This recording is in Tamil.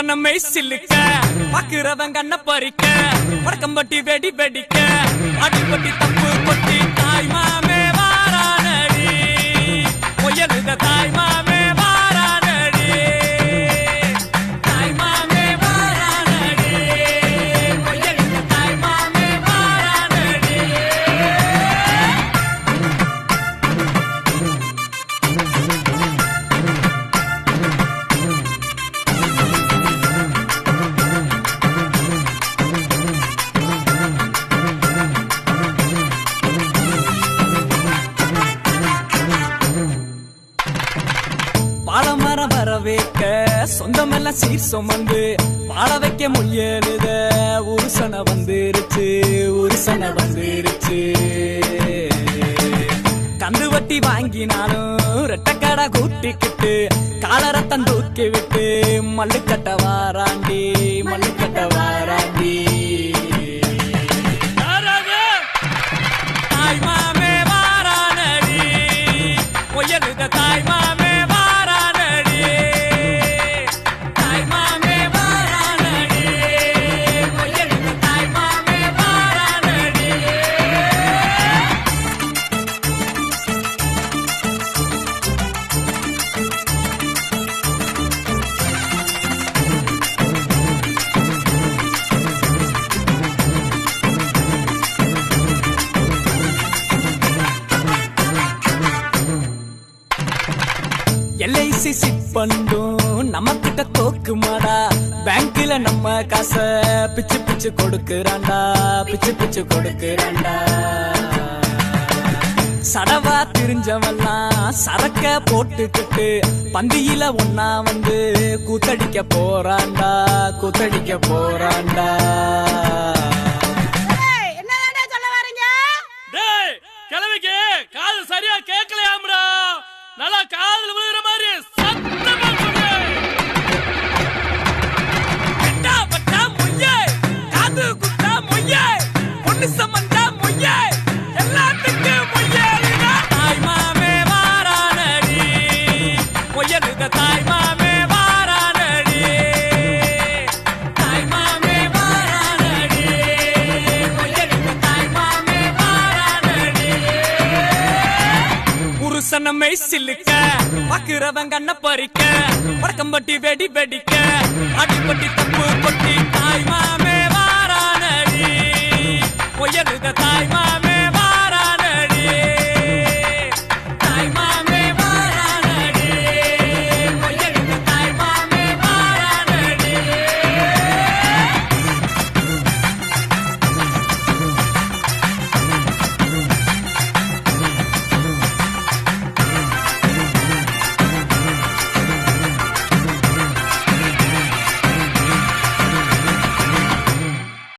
புருஷனமை சில்லுக்க பாக்குறவன் கண்ண பறிக்க வடக்கம்பட்டி வெடி வெடிக்க அடிப்பட்டி தப்பு கொட்டி தாய் மாமே வாரானடி பொயலுத தாய் வைக்க சொந்தமெல்லாம் சீர் சுமந்து வாழ வைக்க முயலுத உருசன வந்துருச்சு உருசன வந்துருச்சு. கந்து வட்டி வாங்கினாலும் ரெட்டக்கடை கூட்டிக்கிட்டு காலரத்தம் தூக்கி விட்டு மல்லுக்கட்ட வாராண்டி. சிட் பண்ணும் நம்ம கிட்ட தோக்குமாடா பேங்க்ல நம்ம காசை பிச்சு பிச்சு கொடுக்கறான்டா. பிச்சு பிச்சு கொடுக்கறான்டா. சடவா திரிஞ்சவெல்லாம் சரக்க போட்டுக்கிட்டு பந்தியில ஒன்னா வந்து கூத்தடிக்க போறான்டா. கூத்தடிக்க டேய் கிழமைக்கு காது சரியா கேட்கலையாம்டா. நல்லா காதுல விழுகிற மாதிரி புருஷனமை சில்லுக்க பாக்குறவன் கண்ண பறிக்க. வடக்கம்பட்டி வெடி வெடிக்க. அடிப்பட்டி தப்பு பட்டி தாய் மாமே வாரானடி. பொய்யலுத தாய் மாமே